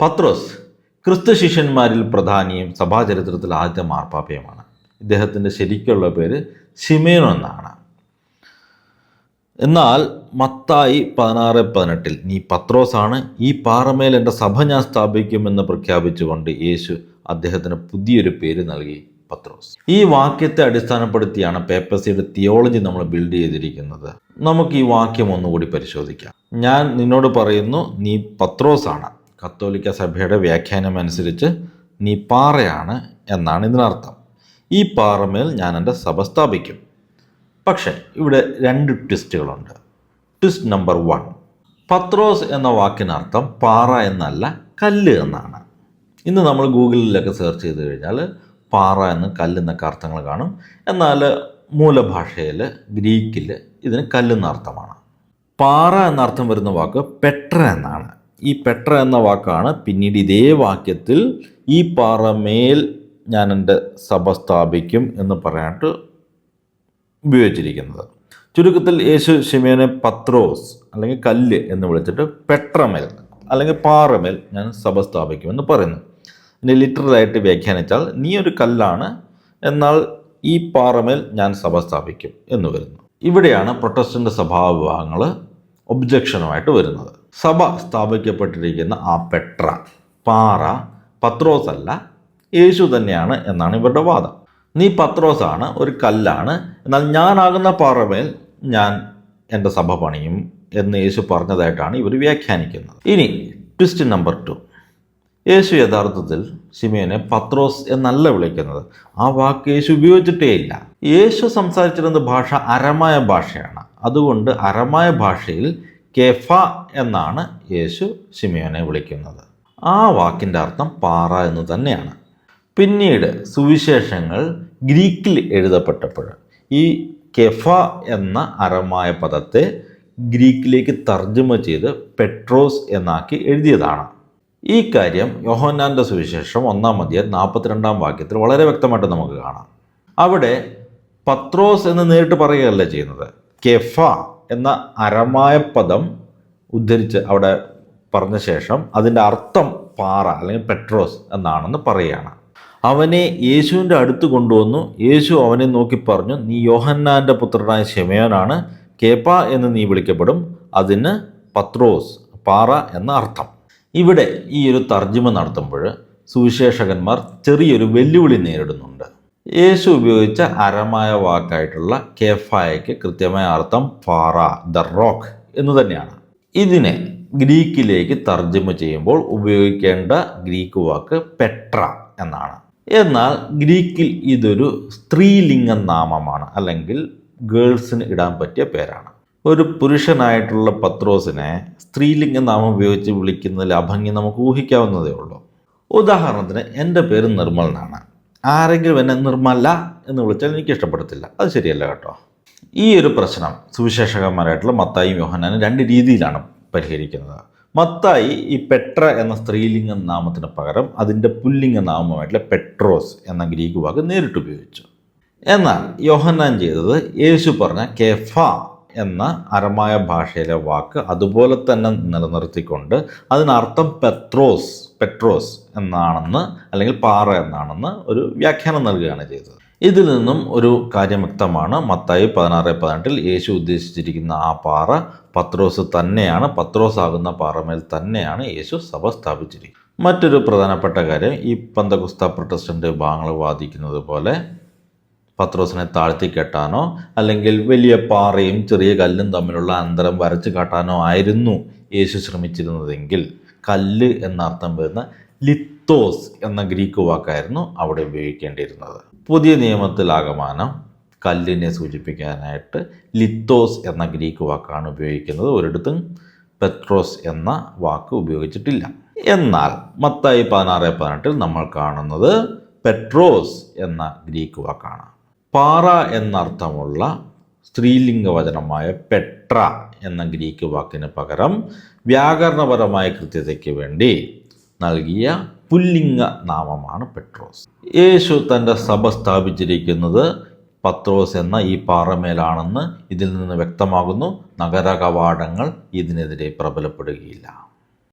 പത്രോസ് ക്രിസ്തു ശിഷ്യന്മാരിൽ പ്രധാനിയും സഭാചരിത്രത്തിൽ ആദ്യത്തെ മാർപ്പാപ്പയുമാണ്. ഇദ്ദേഹത്തിന്റെ ശരിക്കുള്ള പേര് ഷിമേനോ എന്നാണ്. എന്നാൽ മത്തായി പതിനാറ് പതിനെട്ടിൽ നീ പത്രോസാണ് ഈ പാറമേൽ എന്റെ സഭ ഞാൻ സ്ഥാപിക്കുമെന്ന് പ്രഖ്യാപിച്ചുകൊണ്ട് യേശു അദ്ദേഹത്തിന് പുതിയൊരു പേര് നൽകി പത്രോസ്. ഈ വാക്യത്തെ അടിസ്ഥാനപ്പെടുത്തിയാണ് പേപ്പസിയുടെ തിയോളജി നമ്മൾ ബിൽഡ് ചെയ്തിരിക്കുന്നത്. നമുക്ക് ഈ വാക്യം ഒന്നുകൂടി പരിശോധിക്കാം. ഞാൻ നിന്നോട് പറയുന്നു നീ പത്രോസാണ്. കത്തോലിക്ക സഭയുടെ വ്യാഖ്യാനം അനുസരിച്ച് നീ പാറയാണ് എന്നാണ് ഇതിനർത്ഥം. ഈ പാറമേൽ ഞാൻ എന്റെ സഭ സ്ഥാപിക്കും. പക്ഷേ ഇവിടെ രണ്ട് ട്വിസ്റ്റുകളുണ്ട്. Twist number one. പത്രോസ് എന്ന വാക്കിനർത്ഥം പാറ എന്നല്ല കല്ല് എന്നാണ്. ഇന്ന് നമ്മൾ ഗൂഗിളിലൊക്കെ സെർച്ച് ചെയ്ത് കഴിഞ്ഞാൽ പാറ എന്ന് കല്ല് എന്നൊക്കെ അർത്ഥങ്ങൾ കാണും. എന്നാൽ മൂലഭാഷയിൽ ഗ്രീക്കിൽ ഇതിന് കല്ലെന്ന അർത്ഥമാണ് പാറ എന്നർത്ഥം വരുന്ന വാക്ക് പെട്ര എന്നാണ്. ഈ പെട്ര എന്ന വാക്കാണ് പിന്നീട് ഇതേ വാക്യത്തിൽ ഈ പാറമേൽ ഞാൻ എന്റെ സഭ സ്ഥാപിക്കും എന്ന് പറയാനായിട്ട് ഉപയോഗിച്ചിരിക്കുന്നത്. ചുരുക്കത്തിൽ യേശു ഷിമേനെ പത്രോസ് അല്ലെങ്കിൽ കല്ല് എന്ന് വിളിച്ചിട്ട് പെട്രമേൽ അല്ലെങ്കിൽ പാറമേൽ ഞാൻ സഭ സ്ഥാപിക്കുമെന്ന് പറയുന്നു. എന്റെ ലിറ്ററലായിട്ട് വ്യാഖ്യാനിച്ചാൽ നീ ഒരു കല്ലാണ് എന്നാൽ ഈ പാറമേൽ ഞാൻ സഭ സ്ഥാപിക്കും എന്ന് വരുന്നു. ഇവിടെയാണ് പ്രൊട്ടസ്റ്റന്റ് സഭാവിഭാഗങ്ങൾ ഒബ്ജക്ഷനുമായിട്ട് വരുന്നത്. സഭ സ്ഥാപിക്കപ്പെട്ടിരിക്കുന്ന ആ പെട്ര പാറ പത്രോസ് അല്ല യേശു തന്നെയാണ് എന്നാണ് ഇവരുടെ വാദം. നീ പത്രോസാണ് ഒരു കല്ലാണ് എന്നാൽ ഞാനാകുന്ന പാറമേൽ ഞാൻ എന്റെ സഭ പണിയും എന്ന് യേശു പറഞ്ഞതായിട്ടാണ് ഇവർ വ്യാഖ്യാനിക്കുന്നത്. ഇനി ട്വിസ്റ്റ് നമ്പർ ടു. യേശു യഥാർത്ഥത്തിൽ ശിമയോനെ പത്രോസ് എന്നല്ല വിളിക്കുന്നത്. ആ വാക്ക് യേശു ഉപയോഗിച്ചിട്ടേ ഇല്ല യേശു സംസാരിച്ചിരുന്ന ഭാഷ അരമായ ഭാഷയാണ്. അതുകൊണ്ട് അരമായ ഭാഷയിൽ കെഫ എന്നാണ് യേശു ശിമയോനെ വിളിക്കുന്നത്. ആ വാക്കിന്റെ അർത്ഥം പാറ എന്ന് തന്നെയാണ്. പിന്നീട് സുവിശേഷങ്ങൾ ഗ്രീക്കിൽ എഴുതപ്പെട്ടപ്പോൾ ഈ കെഫ എന്ന അരമായ പദത്തെ ഗ്രീക്കിലേക്ക് തർജമ ചെയ്ത് പെട്രോസ് എന്നാക്കി എഴുതിയതാണ്. ഈ കാര്യം യോഹന്നാന്റെ സുവിശേഷം ഒന്നാം അധ്യായം നാൽപ്പത്തിരണ്ടാം വാക്യത്തിൽ വളരെ വ്യക്തമായിട്ട് നമുക്ക് കാണാം. അവിടെ പത്രോസ് എന്ന് നേരിട്ട് പറയുകയല്ല ചെയ്യുന്നത്. കെഫ എന്ന അരമായ പദം ഉദ്ധരിച്ച് അവിടെ പറഞ്ഞ ശേഷം അതിന്റെ അർത്ഥം പാറ അല്ലെങ്കിൽ പെട്രോസ് എന്നാണെന്ന് പറയുകയാണ്. അവനെ യേശുവിന്റെ അടുത്ത് കൊണ്ടുവന്നു. യേശു അവനെ നോക്കി പറഞ്ഞു നീ യോഹന്നാന്റെ പുത്രനായ ഷെമയോനാണ് കേപ്പ എന്ന് നീ വിളിക്കപ്പെടും. അതിന് പത്രോസ് പാറ എന്ന അർത്ഥം. ഇവിടെ ഈ ഒരു തർജിമ നടത്തുമ്പോൾ സുവിശേഷകന്മാർ ചെറിയൊരു വെല്ലുവിളി നേരിടുന്നുണ്ട്. യേശു ഉപയോഗിച്ച അരമായ വാക്കായിട്ടുള്ള കേഫായയ്ക്ക് കൃത്യമായ അർത്ഥം പാറ ദ റോക്ക് എന്ന് തന്നെയാണ്. ഇതിനെ ഗ്രീക്കിലേക്ക് തർജമ ചെയ്യുമ്പോൾ ഉപയോഗിക്കേണ്ട ഗ്രീക്ക് വാക്ക് പെട്ര എന്നാണ്. എന്നാൽ ഗ്രീക്കിൽ ഇതൊരു സ്ത്രീലിംഗ നാമമാണ് അല്ലെങ്കിൽ ഗേൾസിന് ഇടാൻ പറ്റിയ പേരാണ്. ഒരു പുരുഷനായിട്ടുള്ള പത്രോസിനെ സ്ത്രീലിംഗ നാമം ഉപയോഗിച്ച് വിളിക്കുന്നതിൽ അഭംഗി നമുക്ക് ഊഹിക്കാവുന്നതേ ഉള്ളൂ. ഉദാഹരണത്തിന് എന്റെ പേര് നിർമ്മൽ എന്നാണ്. ആരെങ്കിലും എന്നെ നിർമ്മല എന്ന് വിളിച്ചാൽ എനിക്ക് ഇഷ്ടപ്പെടത്തില്ല. അത് ശരിയല്ല കേട്ടോ. ഈ ഒരു പ്രശ്നം സുവിശേഷകന്മാരായിട്ടുള്ള മത്തായി യോഹനാനും രണ്ട് രീതിയിലാണ് പരിഹരിക്കുന്നത്. മത്തായി ഈ പെട്ര എന്ന സ്ത്രീലിംഗ നാമത്തിന് പകരം അതിന്റെ പുല്ലിംഗ നാമമായിട്ടുള്ള പെട്രോസ് എന്ന ഗ്രീക്ക് വാക്ക് നേരിട്ട് ഉപയോഗിച്ചു. എന്നാൽ യോഹന്നാൻ ചെയ്തത് യേശു പറഞ്ഞ കെഫ എന്ന അരമായ ഭാഷയിലെ വാക്ക് അതുപോലെ തന്നെ നിലനിർത്തിക്കൊണ്ട് അതിനർത്ഥം പെത്രോസ് പെട്രോസ് എന്നാണെന്ന് അല്ലെങ്കിൽ പാറ എന്നാണെന്ന് ഒരു വ്യാഖ്യാനം നൽകുകയാണ് ചെയ്തത്. ഇതിൽ നിന്നും ഒരു കാര്യം വ്യക്തമാണ്. മത്തായി പതിനാറ് പതിനെട്ടിൽ യേശു ഉദ്ദേശിച്ചിരിക്കുന്ന ആ പാറ പത്രോസ് തന്നെയാണ്. പത്രോസ് ആകുന്ന പാറമേൽ തന്നെയാണ് യേശു സഭ സ്ഥാപിച്ചിരിക്കുന്നത്. മറ്റൊരു പ്രധാനപ്പെട്ട കാര്യം ഈ പന്തകുസ്ത പ്രൊട്ടസ്റ്റന്റ് ഭാഗങ്ങൾ വാദിക്കുന്നത് പോലെ പത്രോസിനെ താഴ്ത്തി കെട്ടാനോ അല്ലെങ്കിൽ വലിയ പാറയും ചെറിയ കല്ലും തമ്മിലുള്ള അന്തരം വരച്ച് കാട്ടാനോ ആയിരുന്നു യേശു ശ്രമിച്ചിരുന്നതെങ്കിൽ. കല്ല് എന്നർത്ഥം വരുന്ന ലിത്തോസ് എന്ന ഗ്രീക്ക് വാക്കായിരുന്നു അവിടെ ഉപയോഗിക്കേണ്ടിയിരുന്നത്. പുതിയ നിയമത്തിലാകമാനം കല്ലിനെ സൂചിപ്പിക്കാനായിട്ട് ലിത്തോസ് എന്ന ഗ്രീക്ക് വാക്കാണ് ഉപയോഗിക്കുന്നത്. ഒരിടത്തും പെട്രോസ് എന്ന വാക്ക് ഉപയോഗിച്ചിട്ടില്ല. എന്നാൽ മത്തായി പതിനാറ് പതിനെട്ടിൽ നമ്മൾ കാണുന്നത് പെട്രോസ് എന്ന ഗ്രീക്ക് വാക്കാണ്. പാറ എന്നർത്ഥമുള്ള സ്ത്രീലിംഗ വചനമായ പെട്ര എന്ന ഗ്രീക്ക് വാക്കിന് പകരം വ്യാകരണപരമായ കൃത്യതയ്ക്ക് വേണ്ടി നൽകിയ പുല്ലിംഗ നാമമാണ് പെട്രോസ്. യേശു തന്റെ സഭ സ്ഥാപിച്ചിരിക്കുന്നത് പത്രോസ് എന്ന ഈ പാറമേലാണെന്ന് ഇതിൽ നിന്ന് വ്യക്തമാകുന്നു. നഗര കവാടങ്ങൾ ഇതിനെതിരെ പ്രബലപ്പെടുകയില്ല.